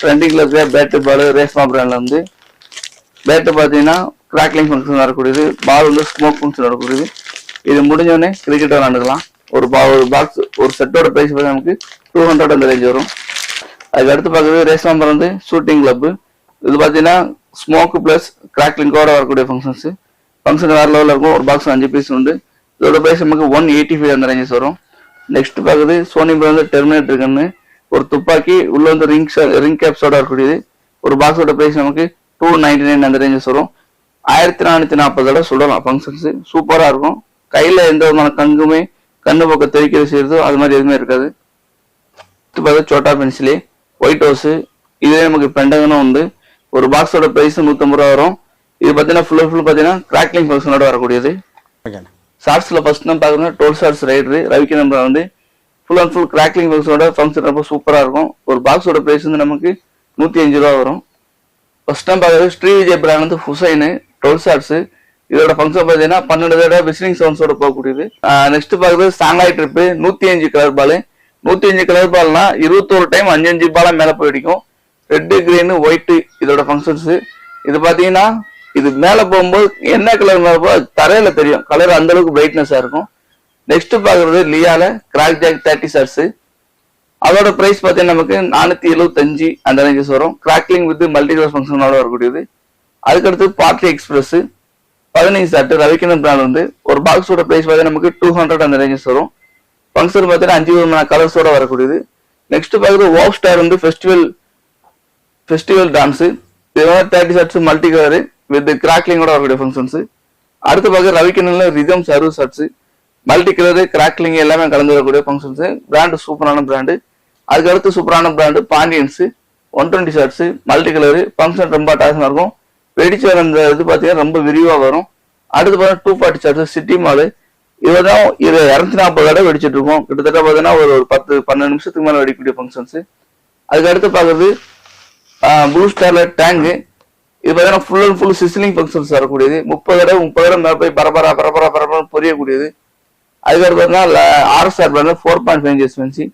ட்ரெண்டிங்கில் இருக்க பேட்டு பால் ரேஸ்மா பிராண்டில் வந்து பேட்டு பார்த்தீங்கன்னா கிராக்லிங் ஃபங்க்ஷன் வரக்கூடியது பால் வந்து ஸ்மோக் ஃபங்க்ஷன் வரக்கூடியது இது முடிஞ்சோடனே கிரிக்கெட் விளாண்டுக்கலாம் ஒரு பா ஒரு பாக்ஸ் ஒரு செட்டோட ப்ரைஸ் பார்த்தா நமக்கு டூ ஹண்ட்ரட் அந்த ரேஞ்ச் வரும். அதுக்கு அடுத்து பார்க்குறது ரேஸ் நம்பர் வந்து ஷூட்டிங் கிளப்பு இது பார்த்தீங்கன்னா ஸ்மோக் ப்ளஸ் கிராக்லிங்கோட வரக்கூடிய ஃபங்க்ஷன்ஸ் ஃபங்க்ஷன் வேறு லெவலில் இருக்கும். ஒரு பாக்ஸ் அஞ்சு பீஸ் உண்டு. இதோட ப்ரைஸ் நமக்கு ஒன் எயிட்டி ஃபைவ் அந்த ரேஞ்சஸ் வரும். நெக்ஸ்ட் பார்க்குறது சோனி வந்து டெர்மினேட்டர் கன்னு ஒரு துப்பாக்கி உள்ள வந்து ரிங் ரிங் கேப்ஸோட வரக்கூடியது ஒரு பாக்ஸோட ப்ரைஸ் நமக்கு டூ நைன்டி நைன் அந்த ரேஞ்சஸ் வரும். ஆயிரத்தி நானூற்றி நாற்பதோட சொல்லலாம் ஃபங்க்ஷன்ஸ் சூப்பராக இருக்கும். கையில் எந்த விதமான கங்குமே கண்ணு பக்கம் தெரிக்கிறது செய்யறதோ அது மாதிரி எதுவுமே இருக்காது. பார்த்தா சோட்டா பென்சிலு ஒயிட் ஹவுஸ் இதுவே நமக்கு பெண்டகனும் உண்டு. ஒரு பாக்ஸோட ப்ரைஸ் நூற்றம்பது ரூபா வரும். இது பார்த்தீங்கன்னா ஃபுல் ஃபுல் பார்த்தீங்கன்னா கிராக்லிங் ஃபங்க்ஷனோட வரக்கூடியது. ஓகே ஷார்ட்ஸில் ஃபர்ஸ்ட் நம்ம பார்க்கணும் டோல் ஷார்ட்ஸ் ரைடரு ரவிக்கு நம்ம வந்து ஃபுல் அண்ட் ஃபுல் கிராக்லிங் பாக்ஸோட ஃபங்க்ஷன் ரொம்ப சூப்பராக இருக்கும். ஒரு பாக்ஸோட ப்ரைஸ் வந்து நமக்கு நூற்றி அஞ்சு ரூபா வரும். ஃபர்ஸ்ட் டைம் பார்க்குறது ஸ்ரீ விஜய் பிராண்ட் வந்து ஹுசைனு டோல் ஷார்ட்ஸ் இதோட ஃபங்க்ஷன் பார்த்தீங்கன்னா பன்னெண்டு தடவை விசிலிங் சவுண்ட்ஸோட போகக்கூடியது. நெக்ஸ்ட் பார்க்குறது சாங்லாய் ட்ரிப்பு நூற்றி அஞ்சு கலர் பால் நூற்றி அஞ்சு கலர் பால்னா இருபத்தோரு டைம் அஞ்சு அஞ்சு பாலாக மேலே போய் அடிக்கும். ரெட்டு கிரீனு ஒயிட்டு இதோட ஃபங்க்ஷன்ஸு இது பார்த்தீங்கன்னா இது மேலே போகும்போது என்ன கலர் மேல போக தரையில தெரியும். கலர் அந்த அளவுக்கு பிரைட்னஸா இருக்கும். நெக்ஸ்ட் பாக்குறது லியால கிராக் ஜாக் தேர்ட்டி சர்ஸ் அதோட பிரைஸ் பார்த்தீங்கன்னா நமக்கு நானூத்தி எழுபத்தஞ்சு அந்த ரேஞ்சஸ் வரும். கிராக்லிங் வித் மல்டி கலர் ஃபங்க்ஷனோட வரக்கூடியது. அதுக்கடுத்து பார்ட்டி எக்ஸ்பிரஸ் பதினஞ்சு ஷர்ட் ரவிக்கிரன் பிராண்ட் வந்து. ஒரு பாக்ஸோட பிரைஸ் பார்த்தீங்கன்னா நமக்கு டூ ஹண்ட்ரட் அந்த ரேஞ்சஸ் வரும். ஃபங்க்ஷன் பார்த்தீங்கன்னா அஞ்சு விதமான கலர்ஸோட வரக்கூடியது. நெக்ஸ்ட் பார்க்குறது வாக் ஸ்டார் வந்து ஃபெஸ்டிவல் ஃபெஸ்டிவல் டான்ஸ் இது வந்து thirty shots multi colour with கிராக்லிங்கோட வரக்கூடிய ஃபங்க்ஷன்ஸ் அடுத்து பார்க்க ரவிக்கிரன்ல ரிதம் சர்வ் சட்ஸ் மல்டி கலரு கிராக்லிங் எல்லாமே கலந்து வரக்கூடிய ஃபங்க்ஷன்ஸ் பிராண்டு சூப்பரான பிராண்டு அதுக்கு அடுத்து சூப்பரான brand Pandians one twenty shots multi colour function ரொம்ப அட்டாசமாக இருக்கும். வெடிச்சு வர அந்த இது பார்த்தீங்கன்னா ரொம்ப விரிவாக வரும். அடுத்து பார்த்தீங்கன்னா two forty shots city mall இதுதான் இது இரநூத்தி நாற்பது கடை வெடிச்சிட்டு இருக்கோம். கிட்டத்தட்ட பார்த்தீங்கன்னா ஒரு ஒரு பத்து பன்னெண்டு நிமிஷத்துக்கு மேலே வெடிக்கக்கூடிய ஃபங்க்ஷன்ஸ் அதுக்கு அடுத்து பார்க்குறது ப்ளூ ஸ்டாரில் டேங்கு இது பார்த்தீங்கன்னா full and full sizzling functions வரக்கூடியது முப்பது தடவை முப்பது தடவை மேலே போய் பரபரா பரபரா பரபரா புரியக்கூடியது. அதுக்கடுத்து பார்த்தீங்கன்னா RSR brand four point five எக்ஸ்பென்சி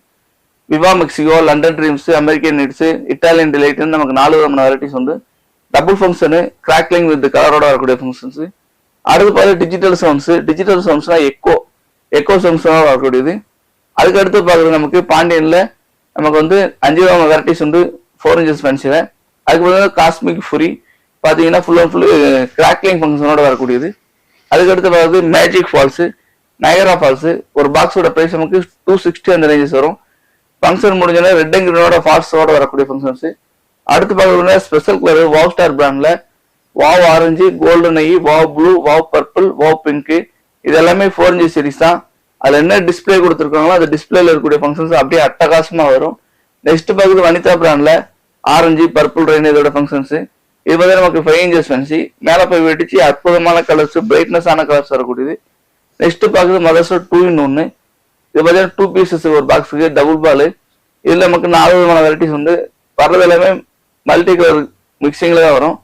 viva Mexico London dreams American nights Italian டிலைட்னு நமக்கு நாலு விதமான வெரைட்டிஸ் வந்து டபுள் ஃபங்க்ஷனு கிராக்லிங் வித் கலரோட வரக்கூடிய ஃபங்க்ஷன்ஸ் அடுத்து பார்த்தீங்கன்னா டிஜிட்டல் சவுண்ட்ஸ் டிஜிட்டல் சவுண்ட்ஸ்னா எக்கோ எக்கோ சவுண்ட்ஸாக வரக்கூடியது. அதுக்கு அடுத்து பார்க்குறது நமக்கு பாண்டியனில் நமக்கு வந்து அஞ்சு விதமான வெரைட்டிஸ் வந்து ஃபோர் இன்ச்சஸ் ஃபேன்ஸில் அதுக்கு பார்த்தீங்கன்னா காஸ்மிக் ஃபுரி பார்த்தீங்கன்னா ஃபுல் அண்ட் ஃபுல் கிராக்லிங் ஃபங்க்ஷனோட வரக்கூடியது. அதுக்கடுத்து அடுத்து மேஜிக் ஃபால்ஸு நயரா ஃபால்ஸு ஒரு பாக்ஸோட ப்ரைஸ் நமக்கு டூ சிக்ஸ்டி அந்த ரேஞ்சஸ் வரும். ஃபங்க்ஷன் முடிஞ்சோன்னா ரெட் அண்ட் கிரீனோட ஃபால்ஸோட வரக்கூடிய ஃபங்க்ஷன்ஸு அடுத்து பார்க்கறது ஸ்பெஷல் கலர் வாவ் ஸ்டார் பிராண்டில் wow orange golden eye wow blue wow purple wow pink இது எல்லாமே ஃபோர் இன்ச் சீரிஸ் தான். அதில் என்ன டிஸ்பிளே கொடுத்துருக்காங்களோ அந்த டிஸ்பிளேல இருக்கக்கூடிய ஃபங்க்ஷன்ஸ் அப்படியே அட்டகாசமாக வரும். நெக்ஸ்ட் பார்க்குறது வனிதா பிராண்டில் ஆரஞ்சு பர்பிள் ரெயின் இதோட ஃபங்க்ஷன்ஸு இது வந்து நமக்கு ஃபைவ் இன்ச்சஸ் ஃபென்சி மேலே போய் வெடிச்சு அற்புதமான கலர்ஸ் பிரைட்னஸ் ஆன கலர்ஸ் வரக்கூடியது. நெக்ஸ்ட் பார்க்குறது மதர்ஸ் டூ இன் ஒன்று இது பார்த்தீங்கன்னா டூ பீசஸ் ஒரு பாக்ஸுக்கு டபுள் பால் இதில் நமக்கு நாலு விதமான வெரைட்டிஸ் வந்து வர்றது எல்லாமே மல்டி கலர் மிக்சிங்கில் தான் வரும்.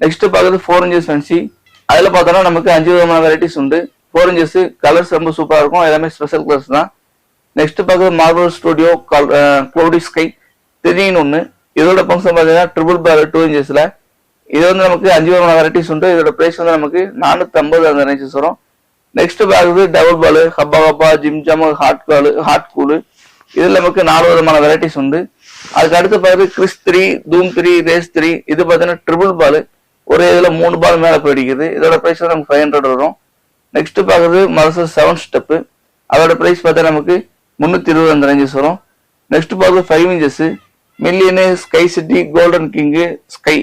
நெக்ஸ்ட் பார்க்குறது ஃபோர் இன்ச்சஸ் ஃபென்சி அதில் பார்த்தோன்னா நமக்கு அஞ்சு விதமான வெரைட்டிஸ் உண்டு. ஃபோர் இன்ச்சஸ் கலர்ஸ் ரொம்ப சூப்பராக இருக்கும். எல்லாமே ஸ்பெஷல் கலர்ஸ் தான். நெக்ஸ்ட் பார்க்குறது மார்பல் ஸ்டுடியோ க்ளௌடி ஸ்கை த்ரீன்னு ஒன்று இதோட ஃபங்க்ஷன் பார்த்தீங்கன்னா ட்ரிபிள் பால் டூ இன்ச்சஸில் இது வந்து நமக்கு அஞ்சு விதமான வெரைட்டிஸ் உண்டு. இதோட பிரைஸ் வந்து நமக்கு நானூத்தி ஐம்பது அந்த ரேஞ்சஸ் வரும் நெக்ஸ்ட் பார்க்குறது டபுள் பால் ஹப்பா ஹப்பா ஜிம் ஜாம் ஹாட் கால் ஹாட் கூலு இதுல நமக்கு நாலு விதமான வெரைட்டிஸ் உண்டு. அதுக்கு அடுத்து பார்க்குறது Krrish three Dhoom three race three இது பார்த்தீங்கன்னா ட்ரிபிள் பால் ஒரு இதுல மூணு பால் மேல போயிடுக்குது இதோட பிரைஸ் வந்து நமக்கு ஃபைவ் ஹண்ட்ரட் வரும். நெக்ஸ்ட் பார்க்குறது மரசஸ் செவன் ஸ்டெப்பு அதோட பிரைஸ் பார்த்தா நமக்கு முந்நூற்றி இருபது அந்த ரேஞ்சஸ் வரும் நெக்ஸ்ட் பார்க்குறது five inches million sky city golden king sky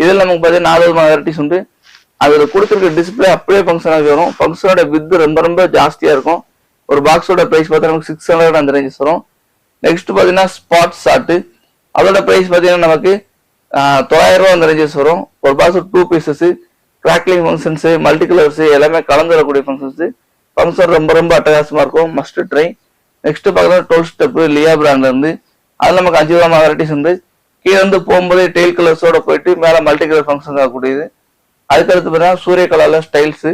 இதில் நமக்கு பார்த்தீங்கன்னா நாலு வெரைட்டிஸ் உண்டு. அதில் கொடுத்துருக்க டிஸ்பிளே அப்படியே ஃபங்க்ஷன் ஆகி வரும். ஃபங்க்ஷனோட வித் ரொம்ப ரொம்ப ஜாஸ்தியாக இருக்கும். ஒரு பாக்ஸோட ப்ரைஸ் பார்த்தா நமக்கு சிக்ஸ் ஹண்ட்ரட் அந்த ரேஞ்சஸ் வரும். நெக்ஸ்ட் பார்த்தீங்கன்னா ஸ்பாட் ஷாட்டு அதோட ப்ரைஸ் பார்த்தீங்கன்னா நமக்கு தொள்ளாயிரம் ரூபா அந்த ரேஞ்சஸ் வரும். ஒரு box two pieces crackling functions multi colours எல்லாமே கலந்து வரக்கூடிய ஃபங்க்ஷன்ஸ் ஃபங்க்ஷன் ரொம்ப ரொம்ப அட்டகாசமாக இருக்கும். மஸ்ட் ட்ரை நெக்ஸ்ட் பார்த்தீங்கன்னா டுவெல் ஸ்டெப் லியா பிராண்ட்ல இருந்து. அது நமக்கு அஞ்சு விதமான வெரைட்டிஸ் உண்டு. கீழே வந்து போகும்போதே டெய்ல் கலர்ஸோட போயிட்டு மேலே மல்டி கலர் ஃபங்க்ஷன் ஆகக்கூடியது அதுக்கடுத்து பார்த்தீங்கன்னா சூரிய கலர்ல ஸ்டைல்ஸ்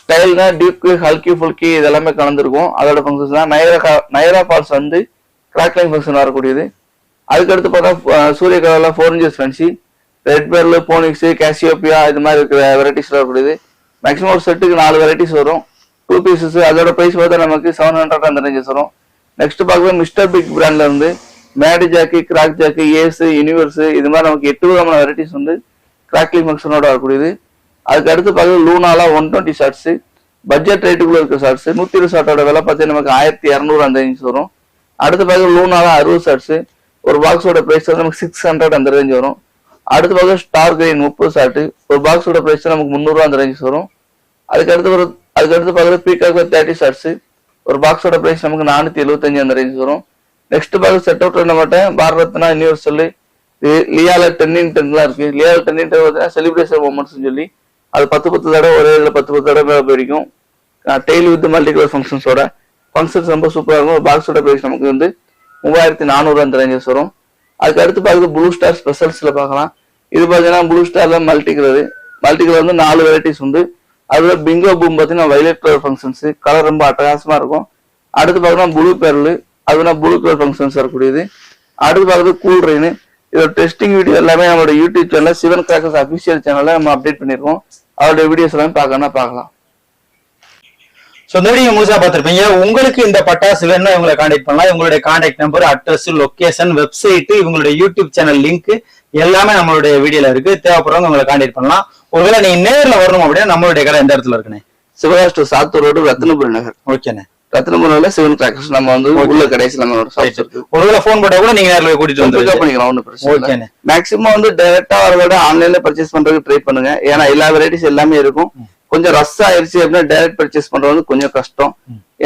ஸ்டைல்னா டியூக்கு ஹல்கி ஃபுல்கி இதெல்லாமே கலந்துருக்கும். அதோட ஃபங்க்ஷன்ஸ் தான் நயரா நயரா ஃபால்ஸ் வந்து கிராக்லிங் ஃபங்க்ஷன் வரக்கூடியது அதுக்கடுத்து பார்த்தா சூரிய கலர்ல four inches fancy red pearl phoenix Cassiopeia இது மாதிரி இருக்கிற வெரைட்டிஸ் வரக்கூடியது மேக்ஸிமம் ஒரு செட்டுக்கு நாலு வெரைட்டிஸ் வரும். டூ பீசஸ் அதோட ப்ரைஸ் பார்த்தா நமக்கு செவன் ஹண்ட்ரட் அந்த ரேஞ்சஸ் வரும். நெக்ஸ்ட் பார்க்குறது மிஸ்டர் பிக் பிராண்ட்ல இருந்து Maddy jack crack jack ace universe இது மாதிரி நமக்கு எட்டு விதமான வெரைட்டிஸ் வந்து கிராக்லி ஃபங்க்ஷனோட வரக்கூடியது. அதுக்கு அடுத்து பார்த்தீங்கன்னா லூனாலா ஒன் டுவெண்ட்டி ஷார்ட்ஸ் பட்ஜெட் ரேட்டுக்குள்ள இருக்க ஷார்ட்ஸ் நூத்தி இருபது ஷார்ட்டோட விலை பார்த்தீங்கன்னா நமக்கு ஆயிரத்தி இரநூறு அந்த ரேஞ்ச் வரும். அடுத்து பார்க்க லூனாலா அறுபது ஷார்ட்ஸ் ஒரு பாக்ஸோட பிரைஸ் வந்து நமக்கு சிக்ஸ் ஹண்ட்ரட் அந்த ரேஞ்ச் வரும். அடுத்து பார்க்க ஸ்டார் கிரீன் முப்பது ஷார்ட் ஒரு பாக்ஸோட பிரைஸ் நமக்கு முந்நூறுவா அந்த ரேஞ்ச் வரும். அதுக்கு அடுத்து ஒரு அதுக்கு அடுத்து பார்த்தீங்கன்னா பீகாக் தேர்ட்டி ஷார்ட்ஸ் ஒரு பாக்ஸோட பிரைஸ் நமக்கு நானூத்தி எழுபத்தஞ்சு அந்த ரேஞ்ச் வரும். நெக்ஸ்ட் பார்க்க செட் அவுட் பண்ண மாட்டேன்? பாரத் ரத்னா யூனிவர்சல் லியால டென்னிங் டென்லாம் இருக்கு. லியால டென் டென் பார்த்தீங்கன்னா செலிப்ரேஷன் மூமெண்ட்ஸ் சொல்லி. அது பத்து பத்து தடவை ஒரே இதில் பத்து பத்து தடவை மேலே போயிருக்கும். டெய்லி வித் மல்டி கலர் ஃபங்க்ஷன்ஸோட ஃபங்க்ஷன்ஸ் ரொம்ப சூப்பராக இருக்கும். பாக்ஸோட பிரைஸ் நமக்கு வந்து மூவாயிரத்தி நானூறு அந்த ரேஞ்சஸ் வரும். அதுக்கு அடுத்து பார்க்குறது ப்ளூ ஸ்டார் ஸ்பெஷல்ஸில் பார்க்கலாம். இது பார்த்தீங்கன்னா ப்ளூ ஸ்டாரில் மல்டி கலர் மல்டி கலர் வந்து நாலு வெரைட்டிஸ் உண்டு. அதில் பிங்கோ பூம் பார்த்தீங்கன்னா வைலட் கலர் ஃபங்க்ஷன்ஸ் கலர் ரொம்ப அட்டகாசமாக இருக்கும். அடுத்து பார்த்தீங்கன்னா ப்ளூ பெர்லு அதுனா ப்ளூ கலர் ஃபங்க்ஷன்ஸ் வரக்கூடியது. அடுத்து பார்க்குறது கூல் ரெயின் இதோட டெஸ்டிங் வீடியோ எல்லாமே நம்மளோட YouTube channel Sivan crackers official சேனல்ல நம்ம அப்டேட் பண்ணிருக்கோம் அதோட வீடியோஸ் எல்லாமே பார்க்கணும்னா பார்க்கலாம். சோ இந்த வீடியோ முழுசா பார்த்திருப்பீங்க. உங்களுக்கு இந்த பட்டாசு வேணும்னா இவங்களை காண்டாக்ட் பண்ணலாம். இவங்களுடைய contact number address location website இவங்களுடைய யூடியூப் சேனல் லிங்க் எல்லாமே நம்மளுடைய வீடியோல இருக்கு. தேவைப்படுறவங்க உங்களை காண்டாக்ட் பண்ணலாம். ஒருவேளை நீங்க நேர்ல வரணும் அப்படின்னா நம்மளுடைய கடை எந்த இடத்துல இருக்குண்ணே சிவகாஷ் to சாத்தூர் ரோடு ரத்னபுரி நகர். ஓகேண்ணே ரத்னபுரியில சிவன் கிராக்கர்ஸ் நம்ம வந்து உள்ள கடைசியில் நம்ம ஒருவேளை ஃபோன் போட்டா கூட நீங்க நேர்ல கூட்டிட்டு பிக்கப் வந்து பண்ணிக்கலாம் ஒன்றும் பிரச்சனை மேக்ஸிமம் வந்து டைரக்டா வரத விட ஆன்லைன்ல பர்ச்சேஸ் பண்றதுக்கு ட்ரை பண்ணுங்க. ஏன்னா எல்லா வெரைட்டிஸ் எல்லாமே இருக்கும். கொஞ்சம் ரஸ் ஆயிருச்சு அப்படின்னா டைரக்ட் பர்ச்சேஸ் பண்றது வந்து கொஞ்சம் கஷ்டம்.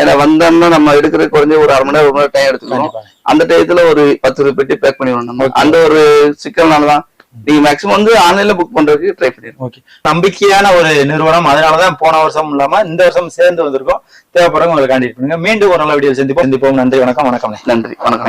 ஏன்னா வந்தோம்னா நம்ம எடுக்கிற குறைஞ்ச ஒரு அரை மணி நேரம் ஒரு மணி நேரம் டைம் எடுத்துக்கணும். அந்த டயத்துல ஒரு பத்து ரூபாய் பெட்டி பேக் நம்ம. Okay. அந்த ஒரு சிக்கல்னாலதான் நீங்க மேக்ஸிமம் வந்து ஆன்லைன்ல புக் பண்றதுக்கு ட்ரை பண்ணிடுவோம் ஓகே நம்பிக்கையான ஒரு நிறுவனம். அதனாலதான் போன வருஷம் இல்லாம இந்த வருஷம் சேர்ந்து வந்திருக்கோம். தேவைப்படுறவங்க உங்களை காண்டாக்ட் பண்ணுங்க. மீண்டும் ஒரு நல்ல வீடியோ சந்திப்போம். சந்திப்போம். நன்றி வணக்கம். வணக்கம் நன்றி. வணக்கம்.